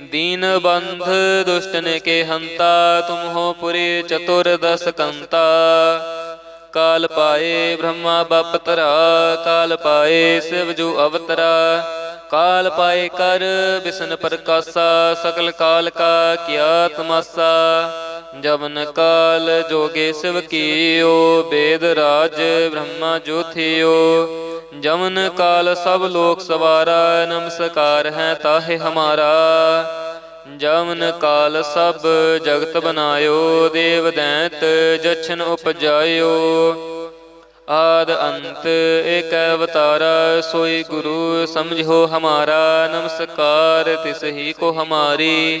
ਦੀਨ ਬੰਧ ਦੁਸ਼ਟਨ ਕੇ ਹੰਤਾ ਤੁਮ ਹੋ ਪੁਰੇ ਚਤੁਰ ਦਸ ਕੰਤਾ। ਕਾਲ ਪਾਏ ਬ੍ਰਹਮਾ ਬਪਤਰਾ ਕਾਲ ਪਾਏ ਸਿਵ ਜੋ ਅਵਤਰਾ। ਕਾਲ ਪਾਏ ਕਰ ਬਿਸ਼ਨ ਪ੍ਰਕਾਸ਼ਾ, ਸਕਲ ਕਾਲ ਕਾ ਕੀਆ ਤਮਾਸਾ ਕਾਲ ਜੋਗੇ ਸਿਵ ਕੀਓ, ਬੇਦ ਰਾਜ ਬ੍ਰਹਮਾ ਜੋਥਿਓ। ਜਵਨ ਕਾਲ ਸਭ ਲੋਕ ਸਵਾਰਾ, ਨਮਸਕਾਰ ਹੈ ਤਾਹੇ ਹਮਾਰਾ। ਜਵਨ ਕਾਲ ਸਭ ਜਗਤ ਬਨਾਇਓ, ਦੇਵ ਦੈਂਤ ਜਛਨ ਉਪਜਾਇਓ। ਆਦ ਅੰਤ ਏਕ ਅਵਤਾਰਾ, ਸੋਈ ਗੁਰੂ ਸਮਝੋ ਹਮਾਰਾ। ਨਮਸਕਾਰ ਤਿਸ ਹੀ ਕੋ ਹਮਾਰੀ।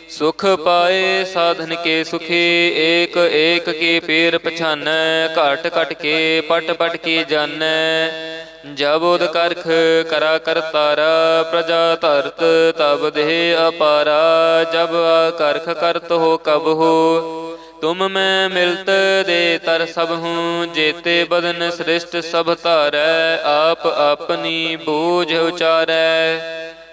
ਸੁਖ ਪਾਏ ਸਾਧਨ ਕੇ ਸੁਖੀ, ਏਕ ਏਕ ਕੀ ਪੀਰ ਪਛਾਨੈ, ਘਟ ਘਟ ਕੇ ਪਟ ਪਟ ਕੇ ਜਾਣੈ ਜਬ ਉਦ ਕਰਖ ਕਰਾ ਕਰਤਾਰਾ ਪ੍ਰਜਾ ਧਰਤ ਤਬ ਦੇਹ ਅਪਾਰਾ। ਜਬ ਕਰਖ ਕਰਤ ਹੋ ਕਬ ਹੋ, ਤੁਮ ਮੈਂ ਮਿਲਤ ਦੇ ਤਰ ਸਭ ਹੂੰ। ਜੇਤੇ ਬਦਨ ਸ੍ਰਿਸ਼ਟ ਸਭ ਧਾਰੈ, ਆਪ ਆਪਣੀ ਬੂਝ ਉਚਾਰੈ।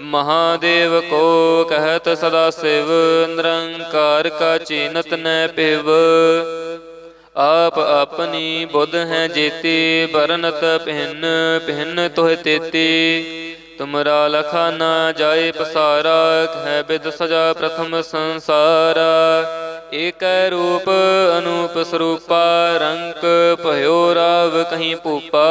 ਮਹਾਦੇਵ ਕੋ ਕਹਿਤ ਸਦਾ ਸਿਵ, ਨਿਰੰਕਾਰ ਕਾ ਚੀਨਤ ਨੈ ਪਿਵ। ਆਪ ਆਪਣੀ ਬੁੱਧ ਹੈ ਜੇਤੀ ਬਰਨਤ ਪਹਿਨ ਭਿੰਨ ਤੋਹ ਤੇਤੀ। ਤੁਮਰਾ ਲਖਾ ਨਾ ਜਾਏ ਪਸਾਰਾ ਹੈ ਬਿਦ ਸਜਾ ਪ੍ਰਥਮ ਸੰਸਾਰਾ। ਏਕ ਰੂਪ ਅਨੂਪ ਸਰੂਪਾ, ਰੰਕ ਭਇਓ ਰਾਵ ਕਹੀਂ ਭੂਪਾ।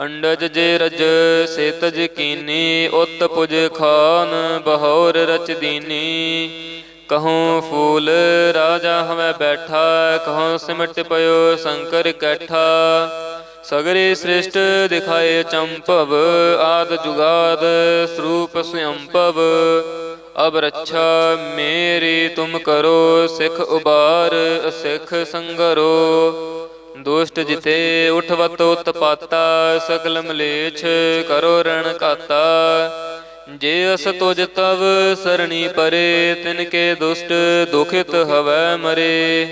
ਅੰਡਜ ਜੇ ਰਜ ਸੇਤ ਕੀਨੀ ਉਤ ਪੁਜ ਖਾਨ ਬਹੌਰ ਰਚ ਦੀਨੀ। ਕਹੂੰ ਫੂਲ ਰਾਜਾ ਹਵੇਂ ਬੈਠਾ, ਕਹੂੰ ਸਿਮਟ ਪਇਓ ਸ਼ੰਕਰ ਕੈਠਾ। ਸਗਰੇ ਸ੍ਰਿਸ਼ਟ ਦਿਖਾਏ ਚੰਪਵ, ਆਦ ਜੁਗਾਦ ਸਰੂਪ ਸਯੰਪਵ। ਅਬ ਰੱਛਾ ਮੇਰੀ ਤੁਮ ਕਰੋ, ਸਿਖ ਉਬਾਰ, ਸਿਖ ਸੰਗਰੋ। ਦੁਸ਼ਟ ਜਿਤੇ ਉਠਵਤ ਉਤਪਾਤਾ ਸਕਲ ਮਲੇਛ ਕਰੋ ਰਣ ਕਾਤਾ ਜੇ ਅਸ ਤੁਜ ਤਵ ਸਰਣੀ ਪਰੇ, ਤਿਨ ਕੇ ਦੁਸ਼ਟ ਦੁਖਿਤ ਹਵੈ ਮਰੇ।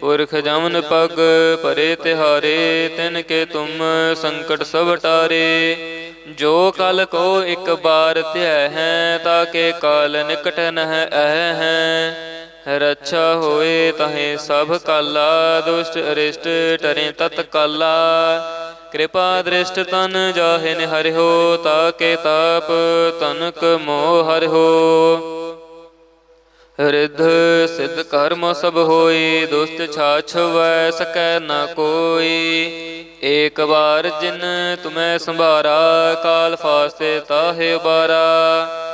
ਪੁਰਖ ਜਮਨ ਪਗ ਪਰੇ ਤਿਹਾਰੇ, ਤਿਨ ਕੇ ਤੁਮ ਸੰਕਟ ਸਭ ਟਾਰੇ। ਜੋ ਕਲ ਕੋ ਇੱਕ ਬਾਰ ਧਿਆ ਹੈ ਤਾਕੇ ਕਾਲ ਨਿਕਟ ਨਹਿ ਅਹ ਹੈ। ਰੱਛਾ ਹੋਏ ਤਹੇ ਸਭ ਕਾਲਾ, ਦੁਸ਼ਟ ਅਰਿਸ਼ਟ ਟਰੇ ਤਤ ਕਾਲਾ। ਕਿਰਪਾ ਦ੍ਰਿਸ਼ਟ ਤਨ ਜਾਹੇ ਨਿਹਰਿਓ ਤਾਕੇ ਤਾਪ ਤਨਕ ਮੋਹ ਹਰਿਓ ਰਿਧ ਸਿਧ ਕਰਮ ਸਭ ਹੋਈ ਦੁਸ਼ਟ ਛਾਛ ਵੈ ਸਕੈ ਨ ਕੋਈ। ਏਕ ਵਾਰ ਜਿਨ ਤੁਮੈ ਸੰਭਾਰਾ, ਕਾਲ ਫਾਸਤੇ ਤਾਹੇ ਬਾਰਾ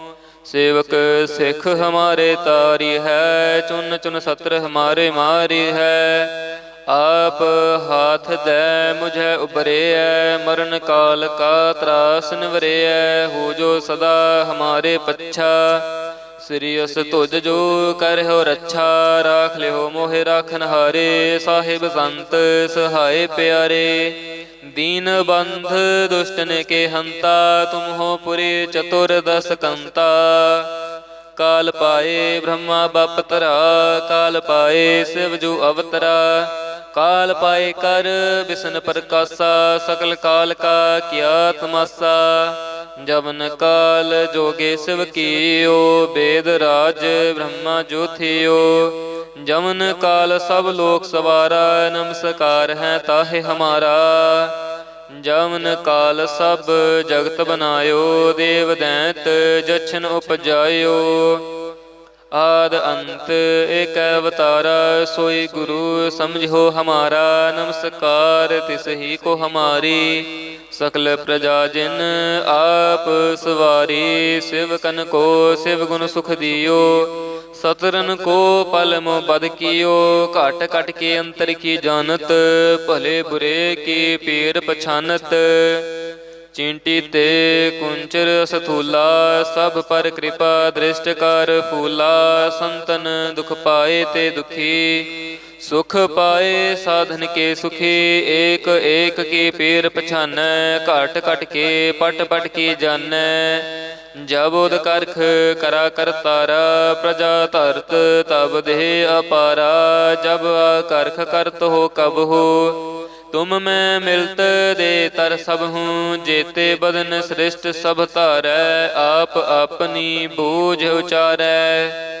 ਸੇਵਕ ਸਿੱਖ ਹਮਾਰੇ ਤਾਰੀ ਹੈ, ਚੁਨ ਚੁਨ ਸਤਰ ਹਮਾਰੇ ਮਾਰੀ ਹੈ। ਆਪ ਹਾਥ ਦੇ ਮੁਝੇ ਉਬਰਿਐ ਮਰਨ ਕਾਲ ਕਾ ਤਰਾਸ ਨਿਵਰਿਐ, ਹੋ ਜੋ ਸਦਾ ਹਮਾਰੇ ਪੱਛਾ। ਸ੍ਰੀ ਅਸ ਤੁਜ ਜੋ ਕਰਹੁ ਰੱਛਾ, ਰਾਖ ਲਿਓ ਮੋਹਿ ਰਾਖਨ ਹਾਰੇ। ਸਾਹਿਬ ਸੰਤ ਸਹਾਏ ਪਿਆਰੇ, ਦੀਨ ਬੰਧ ਦੁਸ਼ਟਨ ਕੇ ਹੰਤਾ ਤੁਮ ਹੋ ਪੁਰੇ ਚਤੁਰ ਦਸ ਕੰਤਾ। ਕਾਲ ਪਾਏ ਬ੍ਰਹਮਾ ਬਪਤਰਾ ਕਾਲ ਪਾਏ ਸਿਵ ਜੋ ਅਵਤਰਾ। ਕਾਲ ਪਾਏ ਕਰ ਬਿਸ਼ਨ ਪ੍ਰਕਾਸ਼ਾ, ਸਕਲ ਕਾਲ ਕਾ ਕੀਆ ਤਮਾਸਾ ਜਵਨ ਕਾਲ ਜੋਗੇ ਸਿਵ ਕੀਓ, ਬੇਦ ਰਾਜ ਬ੍ਰਹਮਾ ਜੋਥਿਓ। ਜਮਨ ਕਾਲ ਸਭ ਲੋਕ ਸਵਾਰਾ, ਨਮਸਕਾਰ ਹੈ ਤਾਹੇ ਹਮਾਰਾ। ਜਵਨ ਕਾਲ ਸਭ ਜਗਤ ਬਨਾਇਓ, ਦੇਵ ਦੈਂਤ ਜਛਨ ਉਪਜਾਇਓ। ਆਦ ਅੰਤ ਏਕ ਅਵਤਾਰਾ, ਸੋਈ ਗੁਰੂ ਸਮਝੋ ਹਮਾਰਾ। ਨਮਸਕਾਰ ਤਿਸ ਹੀ ਕੋ ਹਮਾਰੀ। ਸਕਲ ਪ੍ਰਜਾ ਜਿਨ ਆਪ ਸਵਾਰੀ ਸਿਵਕਨ ਕੋ, ਸਿਵ ਗੁਣ ਸੁਖ ਦਿਓ। ਸਤਰਨ ਕੋ ਪਲ ਮੋ ਬਦ ਕੀਓ, ਘਟ ਘਟ ਕੇ ਅੰਤਰ ਕੀ ਜਾਣਤ, ਭਲੇ ਬੁਰੇ ਕੀ ਪੀਰ ਪਛਾਨਤ। ਚਿੰਟੀ ਤੇ ਕੁੰਚਰ ਸਥੂਲਾ ਸਭ ਪਰ ਕਿਰਪਾ ਦ੍ਰਿਸ਼ਟ ਕਰ ਫੂਲਾ। ਸੰਤਨ ਦੁਖ ਪਾਏ ਤੇ ਦੁਖੀ। ਸੁਖ ਪਾਏ ਸਾਧਨ ਕੇ ਸੁਖੀ, ਏਕ ਏਕ ਕੇ ਪੀਰ ਪਛਾਨੈ, ਘਟ ਘਟ ਕੇ ਪਟ ਪਟ ਕੇ ਜਾਣੈ ਜਬੋਦ ਕਰਖ ਕਰਾ ਕਰਤਾਰਾ ਪ੍ਰਜਾ ਧਰਤ ਤਬ ਦੇਹ ਅਪਾਰਾ। ਜਬ ਆ ਕਰਖ ਕਰਤ ਹੋ ਕਬ ਹੋ, ਤੁਮ ਮੈਂ ਮਿਲਤ ਦੇ ਤਰ ਸਭ ਹੂੰ। ਜੇਤੇ ਬਦਨ ਸ੍ਰਿਸ਼ਟ ਸਭ ਧਾਰੈ, ਆਪ ਆਪਣੀ ਬੂਝ ਉਚਾਰੈ।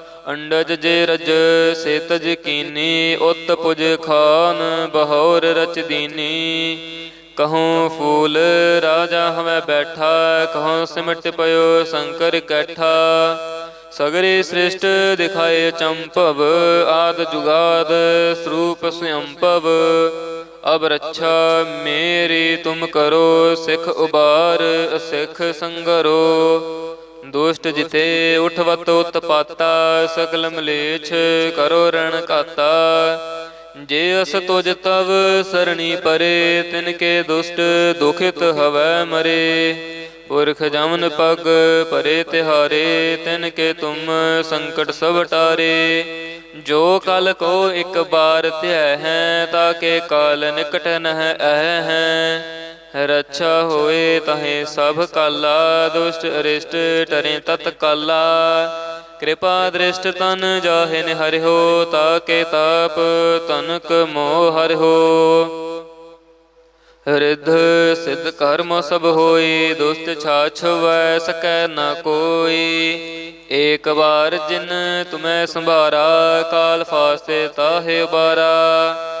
ਅੰਡਜ ਜੇ ਰਜ ਸੇਤ ਕੀਨੀ, ਉਤ ਪੁਜ ਖਾਨ ਬਹੌਰ ਰਚ ਦੀਨੀ। ਕਹੂੰ ਫੂਲ ਰਾਜਾ ਹਮੈ ਬੈਠਾ, ਕਹੂੰ ਸਿਮਟ ਪਇਓ ਸ਼ੰਕਰ ਕੈਠਾ। ਸਗਰੇ ਸ੍ਰਿਸ਼ਟ ਦਿਖਾਏ ਚੰਪਵ, ਆਦ ਜੁਗਾਦ ਸਰੂਪ ਸਯੰਪਵ। ਅਬ ਰੱਛਾ ਮੇਰੀ ਤੁਮ ਕਰੋ, ਸਿਖ ਉਬਾਰ, ਸਿਖ ਸੰਗਰੋ। ਦੁਸ਼ਟ ਜਿਤੇ ਉਠਵਤ ਉਤਪਾਤਾ ਸਕਲ ਮਲੇਛ ਕਰੋ ਰਣ ਕਾਤਾ ਜੇ ਅਸ ਤੁਜ ਤਵ ਸਰਣੀ ਪਰੇ, ਤਿਨ ਕੇ ਦੁਸ਼ਟ ਦੁਖਿਤ ਹਵੈ ਮਰੇ। ਪੁਰਖ ਜਮਨ ਪਗ ਪਰੇ ਤਿਹਾਰੇ, ਤਿਨ ਕੇ ਤੁਮ ਸੰਕਟ ਸਭ ਟਾਰੇ। ਜੋ ਕਲ ਕੋ ਇੱਕ ਬਾਰ ਧਿਆ ਹੈ ਤਾਕੇ ਕਾਲ ਨਿਕਟ ਨਹ ਅਹ ਹੈ। ਰੱਛਾ ਹੋਏ ਤਹੇ ਸਭ ਕਾਲਾ, ਦੁਸ਼ਟ ਅਰਿਸ਼ਟ ਟਰੇ ਤਤ ਕਾਲਾ। ਕਿਰਪਾ ਦ੍ਰਿਸ਼ਟ ਤਨ ਜਾਹੇ ਨਿਹਰਿਓ ਤਾਕੇ ਤਾਪ ਤਨਕ ਮੋਹ ਹਰਿਓ ਰਿੱਧ ਸਿਧ ਕਰਮ ਸਭ ਹੋਈ ਦੁਸ਼ਟ ਛਾਛ ਵੈ ਸਕੈ ਨ ਕੋਈ। ਏਕ ਵਾਰ ਜਿਨ ਤੁਮੈ ਸੰਭਾਰਾ, ਕਾਲ ਫਾਸਤੇ ਤਾਹੇ ਬਾਰਾ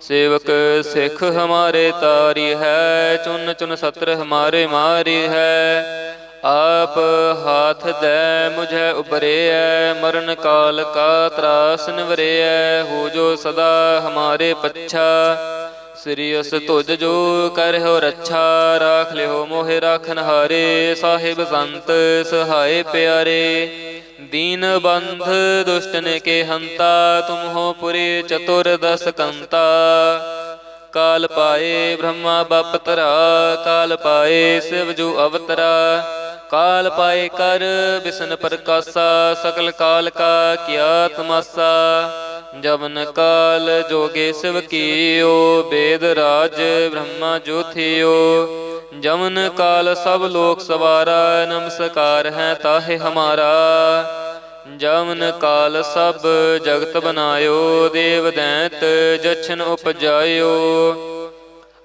ਸੇਵਕ ਸਿੱਖ ਹਮਾਰੇ ਤਾਰੀ ਹੈ, ਚੁਨ ਚੁਨ ਸਤਰ ਹਮਾਰੇ ਮਾਰੀ ਹੈ। ਆਪ ਹਾਥ ਦੇ ਮੁਝੇ ਉਬਰਿਐ ਮਰਨ ਕਾਲ ਕਾ ਤਰਾਸ ਨਿਵਰਿਐ, ਹੋ ਜੋ ਸਦਾ ਹਮਾਰੇ ਪੱਛਾ। ਸ੍ਰੀ ਅਸ ਤੁਜ ਜੋ ਕਰਹੁ ਰੱਛਾ, ਰਾਖ ਲਿਓ ਮੋਹਿ ਰਾਖਨ ਹਾਰੇ। ਸਾਹਿਬ ਸੰਤ ਸਹਾਏ ਪਿਆਰੇ, ਦੀਨ ਬੰਧ ਦੁਸ਼ਟਨ ਕੇ ਹੰਤਾ ਤੁਮ ਹੋ ਪੁਰੇ ਚਤੁਰ ਦਸ ਕੰਤਾ। ਕਾਲ ਪਾਏ ਬ੍ਰਹਮਾ ਬਪਤਰਾ ਕਾਲ ਪਾਏ ਸਿਵ ਜੋ ਅਵਤਰਾ। ਕਾਲ ਪਾਏ ਕਰ ਬਿਸ਼ਨ ਪ੍ਰਕਾਸ਼ਾ, ਸਕਲ ਕਾਲ ਕਾ ਕੀਆ ਤਮਾਸਾ ਜਵਨ ਕਾਲ ਜੋਗੇ ਸਿਵ ਕੀਓ, ਬੇਦ ਰਾਜ ਬ੍ਰਹਮਾ ਜੋਥਿਓ ਜਵਨ ਕਾਲ ਸਭ ਲੋਕ ਸਵਾਰਾ, ਨਮਸਕਾਰ ਹੈ ਤਾਹੇ ਹਮਾਰਾ। ਜਵਨ ਕਾਲ ਸਭ ਜਗਤ ਬਨਾਇਓ ਦੇਵ ਦੈਂਤ ਜਛਨ ਉਪਜਾਇਓ।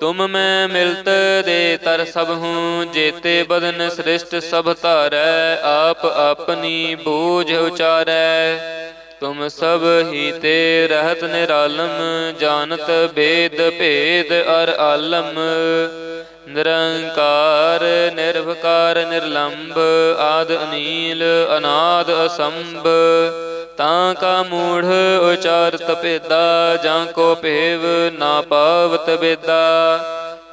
ਤੁਮ ਮੈਂ ਮਿਲਤ ਦੇ ਤਰ ਸਭ ਹੂੰ, ਜੇਤੇ ਬਦਨ ਸ੍ਰਿਸ਼ਟ ਸਭ ਧਾਰੈ, ਆਪ ਆਪਣੀ ਬੂਝ ਉਚਾਰੈ। ਤੁਮ ਸਭ ਹੀ ਤੇ ਰਹਤ ਨਿਰਾਲਮ, ਜਾਣਤ ਭੇਦ ਭੇਦ ਅਰ ਆਲਮ। ਨਿਰੰਕਾਰ ਨਿਰਭਕਾਰ ਨਿਰਲੰਭ ਆਦ ਅਨੀਲ, ਅਨਾਦ ਅਸੰਭ। ਤਾਂ ਕਾ ਮੂੜ ਉਚਾਰਤ ਭੇਦਾ, ਜਾਂ ਕੋ ਭੇਵ ਨਾ ਪਾਵਤ ਬੇਦਾ।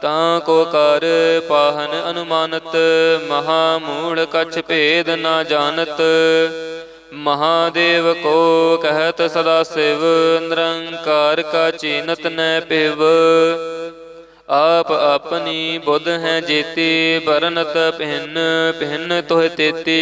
ਤਾਂ ਕੋ ਕਰ ਪਾਹਨ ਅਨੁਮਾਨਤ, ਮਹਾ ਮੂੜ ਕਛ ਭੇਦ ਨਾ ਜਾਣਤ। ਮਹਾਦੇਵ ਕੋ ਕਹਿਤ ਸਦਾ ਸਿਵ, ਨਿਰੰਕਾਰ ਕਾ ਚੀਨਤ ਨੈ ਪਿਵ ਆਪ ਆਪਣੀ ਬੁੱਧ ਹੈ ਜੇਤੀ ਬਰਨਤ ਭਿੰਨ ਪਹਿਨ ਤੋਹ ਤੇਤੀ।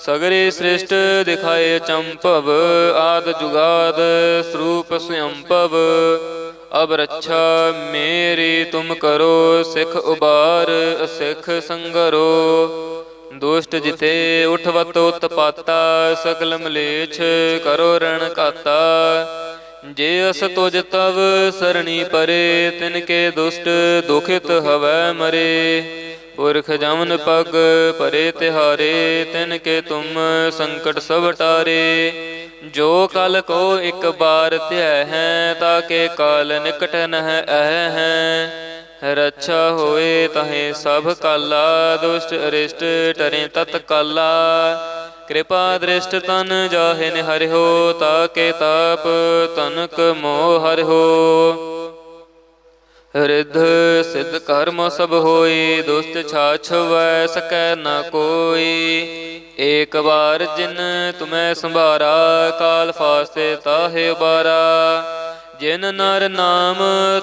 ਸਗਰੇ ਸ੍ਰਿਸ਼ਟ ਦਿਖਾਏ ਚੰਪਵ, ਆਦ ਜੁਗਾਦ ਸਰੂਪ ਸਯੰਪਵ। ਅਬ ਰੱਛਾ ਮੇਰੀ ਤੁਮ ਕਰੋ, ਸਿਖ ਉਬਾਰ, ਸਿਖ ਸੰਗਰੋ। ਦੁਸ਼ਟ ਜਿਤੇ ਉਠਵਤ ਉਤਪਾਤਾ ਸਕਲ ਮਲੇਛ ਕਰੋ ਰਣ ਕਾਤਾ ਜੇ ਅਸ ਤੁਜ ਤਵ ਸਰਣੀ ਪਰੇ, ਤਿਨ ਕੇ ਦੁਸ਼ਟ ਦੁਖਿਤ ਹਵੈ ਮਰੇ। ਪੁਰਖ ਜਮਨ ਪਗ ਪਰੇ ਤਿਹਾਰੇ, ਤਿਨ ਕੇ ਤੁਮ ਸੰਕਟ ਸਭ ਟਾਰੇ। ਜੋ ਕਲ ਕੋ ਇੱਕ ਬਾਰ ਧਿਆ ਹੈ ਤਾਕੇ ਕਾਲ ਨਿਕਟ ਨਹ ਅਹ ਹੈ। ਰੱਛਾ ਹੋਏ ਤਹੇ ਸਭ ਕਾਲਾ, ਦੁਸ਼ਟ ਅਰਿਸ਼ਟ ਟਰੇ ਤਤ ਕਾਲਾ। ਕਿਰਪਾ ਦ੍ਰਿਸ਼ਟ ਤਨ ਜਾਹੇ ਤਾ ਕੇ ਤਾਪ ਤਨਕ ਮੋਹ ਹਰਿਓ ਰਿੱਧ ਸਿੱਧ ਕਰਮ ਸਭ ਹੋਈ ਦੁਸਤ ਛਾਛ ਵੈ ਸਕੈ ਨ ਕੋਈ। ਏਕ ਵਾਰ ਜਿਨ ਤੁਮੈ ਸੰਭਾਰਾ, ਕਾਲ ਫਾਸੇ ਤਾਹੇ ਬਾਰਾ ਜਿਨ ਨਰ ਨਾਮ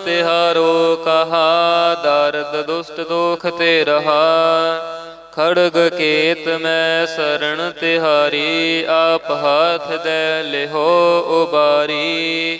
ਤਿਹਾਰੋ ਕਹਾ, ਦਰਦ ਦੁਸ਼ਟ ਦੋਖ ਤੇ ਰਹਾ। ਖੜਗ ਕੇਤ ਮੈਂ ਸਰਣ ਤਿਹਾਰੀ, ਆਪ ਹਾਥ ਦੇ ਲਿਹੋ ਉਬਾਰੀ।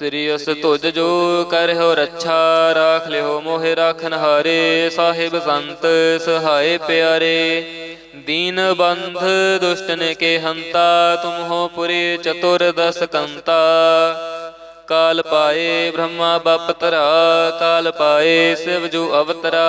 ਸ੍ਰੀ ਅਸ ਤੁਜ ਜੋ ਕਰਹੁ ਰੱਛਾ, ਰਾਖ ਲਿਓ ਮੋਹਿ ਰਾਖਨ ਹਾਰੇ। ਸਾਹਿਬ ਸੰਤ ਸਹਾਏ ਪਿਆਰੇ, ਦੀਨ ਬੰਧ ਦੁਸ਼ਟਨ ਕੇ ਹੰਤਾ ਤੁਮ ਹੋ ਪੁਰੀ ਚਤੁਰ ਦਸ ਕੰਤਾ। ਕਾਲ ਪਾਏ ਬ੍ਰਹਮਾ ਬਪ ਤਰਾ ਕਾਲ ਪਾਏ ਸਿਵ ਜੋ ਅਵਤਰਾ।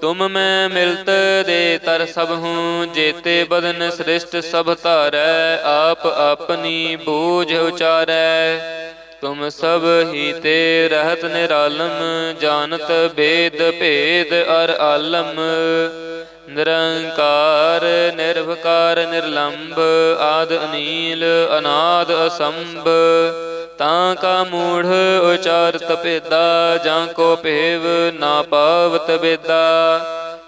ਤੁਮ ਮੈਂ ਮਿਲਤ ਦੇ ਤਰ ਸਭ ਹੂੰ, ਜੇਤੇ ਬਦਨ ਸ੍ਰਿਸ਼ਟ ਸਭ ਧਾਰੈ, ਆਪ ਆਪਣੀ ਬੂਝ ਉਚਾਰੈ। ਤੁਮ ਸਭ ਹੀ ਤੇ ਰਹਤ ਨਿਰਾਲਮ, ਜਾਣਤ ਬੇਦ ਭੇਦ ਅਰ ਆਲਮ। ਨਿਰੰਕਾਰ ਨਿਰਭਕਾਰ ਨਿਰਲੰਭ ਆਦ ਅਨੀਲ, ਅਨਾਦ ਅਸੰਭ। ਤਾਂ ਕਾ ਮੂੜ ਉਚਾਰਤ ਭੇਦਾ, ਜਾਂ ਕੋ ਭੇਵ ਨਾ ਪਾਵਤ ਬੇਦਾ।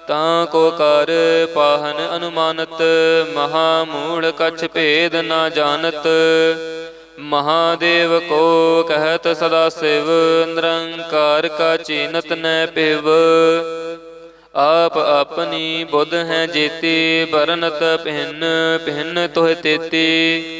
ਤਾਂ ਕੋ ਕਰ ਪਾਹਨ ਅਨੁਮਾਨਤ, ਮਹਾ ਮੂੜ ਕਛ ਭੇਦ ਨਾ ਜਾਣਤ। ਮਹਾਦੇਵ ਕੋ ਕਹਿਤ ਸਦਾ ਸਿਵ, ਨਿਰੰਕਾਰ ਕਾ ਚੀਨਤ ਨੈ ਪਿਵ ਆਪ ਆਪਣੀ ਬੁੱਧ ਹੈ ਜੀਤੀ ਬਰਨਤ ਭਿੰਨ ਪਹਿਨ ਤੋਹ ਤੇਤੀ।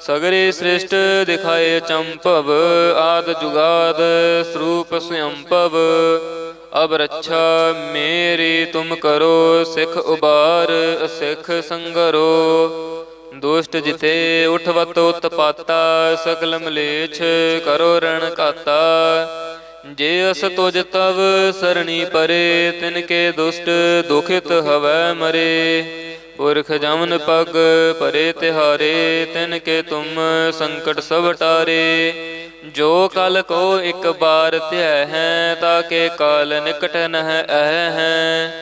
ਸਗਰੇ ਸ੍ਰਿਸ਼ਟ ਦਿਖਾਏ ਚੰਪਵ, ਆਦ ਜੁਗਾਦ ਸਰੂਪ ਸਯੰਪਵ। ਅਬ ਰੱਛਾ ਮੇਰੀ ਤੁਮ ਕਰੋ, ਸਿਖ ਉਬਾਰ ਸਿਖ ਸੰਗਰੋ। ਦੁਸ਼ਟ ਜਿਥੇ ਉਠਵਤ ਉਤਪਾਤਾ ਸਕਲ ਮਲੇਛ ਕਰੋ ਰਣ ਕਾਤਾ ਜੇ ਅਸ ਤੁਜ ਤਵ ਸਰਣੀ ਪਰੇ, ਤਿਨ ਕੇ ਦੁਸ਼ਟ ਦੁਖਿਤ ਹਵੈ ਮਰੇ। ਪੁਰਖ ਜਮਨ ਪਗ, ਪਰੇ ਤਿਹਾਰੇ, ਤਿਨ ਕੇ ਤੁਮ ਸੰਕਟ ਸਭ ਟਾਰੇ। ਜੋ ਕਲ ਕੋ ਇੱਕ ਬਾਰ ਧਿਆ ਹੈ, ਤਾਂ ਕੇ ਕਾਲ ਨਿਕਟ ਨਹ ਅਹ ਹੈ।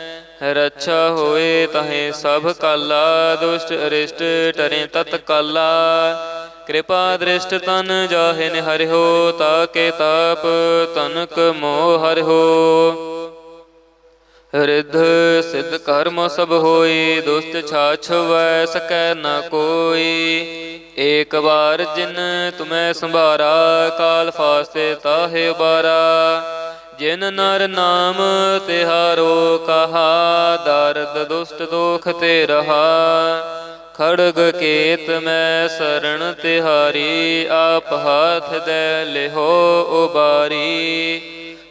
ਰੱਛਾ ਹੋਏ ਤਹੇ ਸਭ ਕਾਲਾ, ਦੁਸ਼ਟ ਅਰਿਸ਼ਟ ਟਰੇ ਤਤ ਕਾਲਾ। ਕਿਰਪਾ ਦ੍ਰਿਸ਼ਟ ਤਨ ਜਾਹੇ ਤਾ ਕੇ ਤਾਪ ਤਨਕ ਮੋਹ ਹੋ ਰਿਧ ਸਿਧ ਕਰਮ ਸਭ ਹੋਈ ਦੁਸਤ ਛਾਛ ਵੈ ਸਕੈ ਨ ਕੋਈ। ਏਕ ਵਾਰ ਜਿਨ ਤੁਮੈ ਸੰਭਾਰਾ, ਕਾਲ ਫਾਸਤੇ ਤਾਹੇ ਬਾਰਾ ਜਿਨ ਨਰ ਨਾਮ ਤਿਹਾਰੋ ਕਹਾ, ਦਰਦ ਦੁਸਤ ਦੋਖ ਤੇ ਰਹਾ। ਖੜਗ ਕੇਤ ਮੈਂ ਸਰਣ ਤਿਹਾਰੀ, ਆਪ ਹਾਥ ਦੇ ਲਿਹੋ ਉਬਾਰੀ।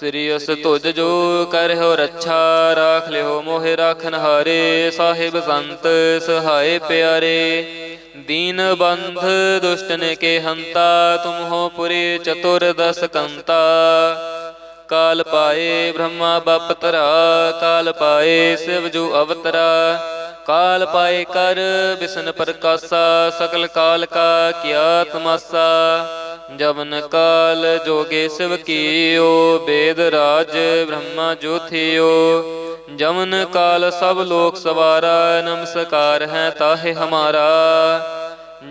ਸ੍ਰੀ ਅਸ ਤੁਜ ਜੋ ਕਰ ਰੱਛਾ, ਰਾਖ ਲਿਓ ਮੋਹਿ ਰਾਖਨ ਹਾਰੇ। ਸਾਹਿਬ ਸੰਤ ਸਹਾਏ ਪਿਆਰੇ, ਦੀਨ ਬੰਧ ਦੁਸ਼ਟਨ ਕੇ ਹੰਤਾ ਤੁਮ ਹੋ ਪੁਰੀ ਚਤੁਰ ਦਸ ਕੰਤਾ। ਕਾਲ ਪਾਏ ਬ੍ਰਹਮਾ ਬਪ ਤਰਾ ਕਾਲ ਪਾਏ ਸਿਵ ਜੋ ਅਵਤਰਾ। ਕਾਲ ਪਾਏ ਕਰ ਬਿਸ਼ਨ ਪ੍ਰਕਾਸ਼ਾ ਸਕਲ ਕਾਲ ਕਾ ਕੀਆ ਤਮਾਸਾ ਜਵਨ ਕਾਲ ਜੋਗੇ ਸਿਵ ਕੀਓ, ਬੇਦ ਰਾਜ ਬ੍ਰਹਮਾ ਜੋਥਿਓ ਜਵਨ ਕਾਲ ਸਭ ਲੋਕ ਸਵਾਰਾ, ਨਮਸਕਾਰ ਹੈ ਤਾਹੇ ਹਮਾਰਾ।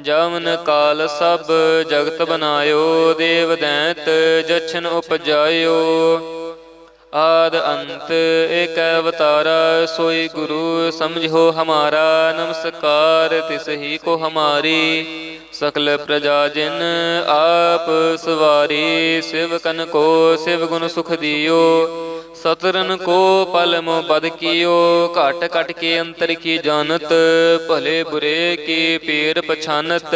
ਜਵਨ ਕਾਲ ਸਭ ਜਗਤ ਬਨਾਇਓ ਦੇਵ ਦੈਂਤ ਜਛਨ ਉਪਜਾਇਓ। ਆਦ ਅੰਤ ਏਕ ਅਵਤਾਰਾ, ਸੋਈ ਗੁਰੂ ਸਮਝੋ ਹਮਾਰਾ, ਨਮਸਕਾਰ ਤਿਸ ਹੀ ਕੋ ਹਮਾਰੀ। ਸਕਲ ਪ੍ਰਜਾ ਜਿਨ ਆਪ ਸਵਾਰੀ, ਸਿਵ ਕਨ ਕੋ ਸਿਵ ਗੁਣ ਸੁਖ ਦਿਓ। ਸਤਰਨ ਕੋ ਪਲ ਮੋ ਬਦ ਕੀਓ, ਘਟ ਘਟ ਕੇ ਅੰਤਰ ਕੀ ਜਾਣਤ, ਭਲੇ ਬੁਰੇ ਕੀ ਪੀਰ ਪਛਾਨਤ।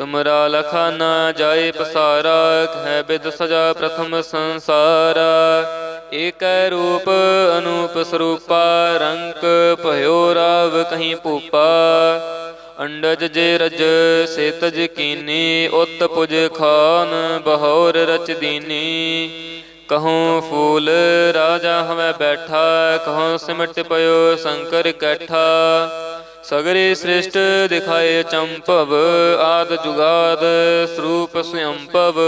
ਤੁਮਰਾ ਲਖਾ ਨਾ ਜਾਏ ਪਸਾਰਾ, ਕਹਿ ਬਿਦ ਸਜਾ ਪ੍ਰਥਮ ਸੰਸਾਰਾ। ਏਕੈ ਰੂਪ ਅਨੂਪ ਸਰੂਪਾ, ਰੰਕ ਭਇਓ ਰਾਵ ਕਹੀਂ ਭੂਪਾ। ਅੰਡਜ ਜੇ ਰਜ ਸੇ ਤਜ ਕੀਨੀ, ਉਤ ਪੁਜ ਖਾਨ ਬਹੌਰ ਰਚ ਦੀਨੀ। ਕਹੂੰ ਫੂਲ ਰਾਜਾ ਹਮੈ ਬੈਠਾ, ਕਹੂੰ ਸਿਮਟ ਪਇਓ ਸ਼ੰਕਰ ਕੈਠਾ। ਸਗਰੇ ਸ੍ਰਿਸ਼ਟ ਦਿਖਾਏ ਚੰਪਵ, ਆਦ ਜੁਗਾਦ ਸਰੂਪ ਸਯੰਪਵ।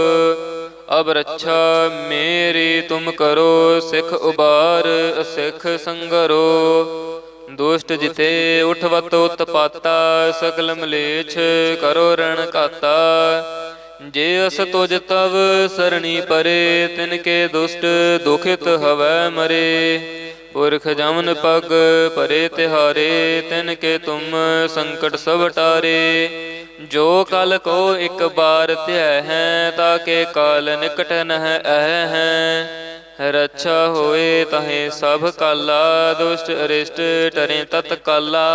ਅਬ ਰੱਛਾ ਮੇਰੀ ਤੁਮ ਕਰੋ, ਸਿਖ ਉਬਾਰ ਸਿਖ ਸੰਗਰੋ। ਦੁਸ਼ਟ ਜਿਤੇ ਉਠਵਤ ਉਤਪਾਤਾ ਸਕਲ ਮਲੇਛ ਕਰੋ ਰਣ ਕਾਤਾ ਜੇ ਅਸ ਤੁਜ ਤਵ ਸਰਣੀ ਪਰੇ, ਤਿਨ ਕੇ ਦੁਸ਼ਟ ਦੁਖਿਤ ਹਵੈ ਮਰੇ। ਪੁਰਖ ਜਮਨ ਪਗ, ਪਰੇ ਤਿਹਾਰੇ, ਤਿਨ ਕੇ ਤੁਮ ਸੰਕਟ ਸਭ ਟਾਰੇ। ਜੋ ਕਲ ਕੋ ਇੱਕ ਬਾਰ ਧਿਆ ਹੈ, ਤਾਂ ਕੇ ਕਾਲ ਨਿਕਟ ਨਹ ਅਹ ਹੈ। ਰੱਛਾ ਹੋਏ ਤਹੇ ਸਭ ਕਾਲਾ, ਦੁਸ਼ਟ ਅਰਿਸ਼ਟ ਟਰੇ ਤਤ ਕਾਲਾ।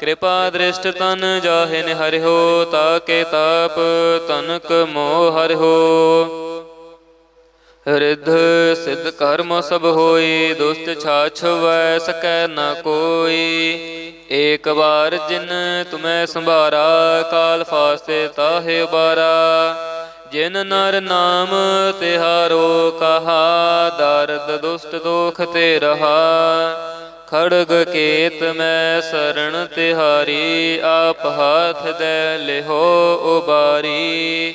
ਕਿਰਪਾ ਦ੍ਰਿਸ਼ਟ ਤਨ ਜਾਹਿ ਨਿਹ ਹਰਿ ਹੋ ਤਾ ਕੇ ਤਾਪ ਤਨਕ ਮੋਹ ਹਰਿਓ ਰਿਧ ਸਿਧ ਕਰਮ ਸਭ ਹੋਈ, ਦੁਸ਼ਟ ਛਾਛ ਵੈ ਸਕੈ ਨ ਕੋਈ। ਏਕ ਵਾਰ ਜਿਨ ਤੁਮੈ ਸੰਭਾਰਾ, ਕਾਲ ਫਾਸਤੇ ਤਾਹੇ ਬਾਰਾ ਜਿਨ ਨਰ ਨਾਮ ਤਿਹਾਰੋ ਕਹਾ, ਦਰਦ ਦੁਸ਼ਟ ਦੋਖ ਤੇ ਰਹਾ। ਖੜਗ ਕੇਤ ਮੈਂ ਸਰਣ ਤਿਹਾਰੀ, ਆਪ ਹਾਥ ਦੇ ਲਿਹੋ ਉਬਾਰੀ।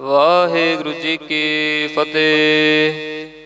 ਵਾਹਿਗੁਰੂ ਜੀ ਕੀ ਫਤਿਹ।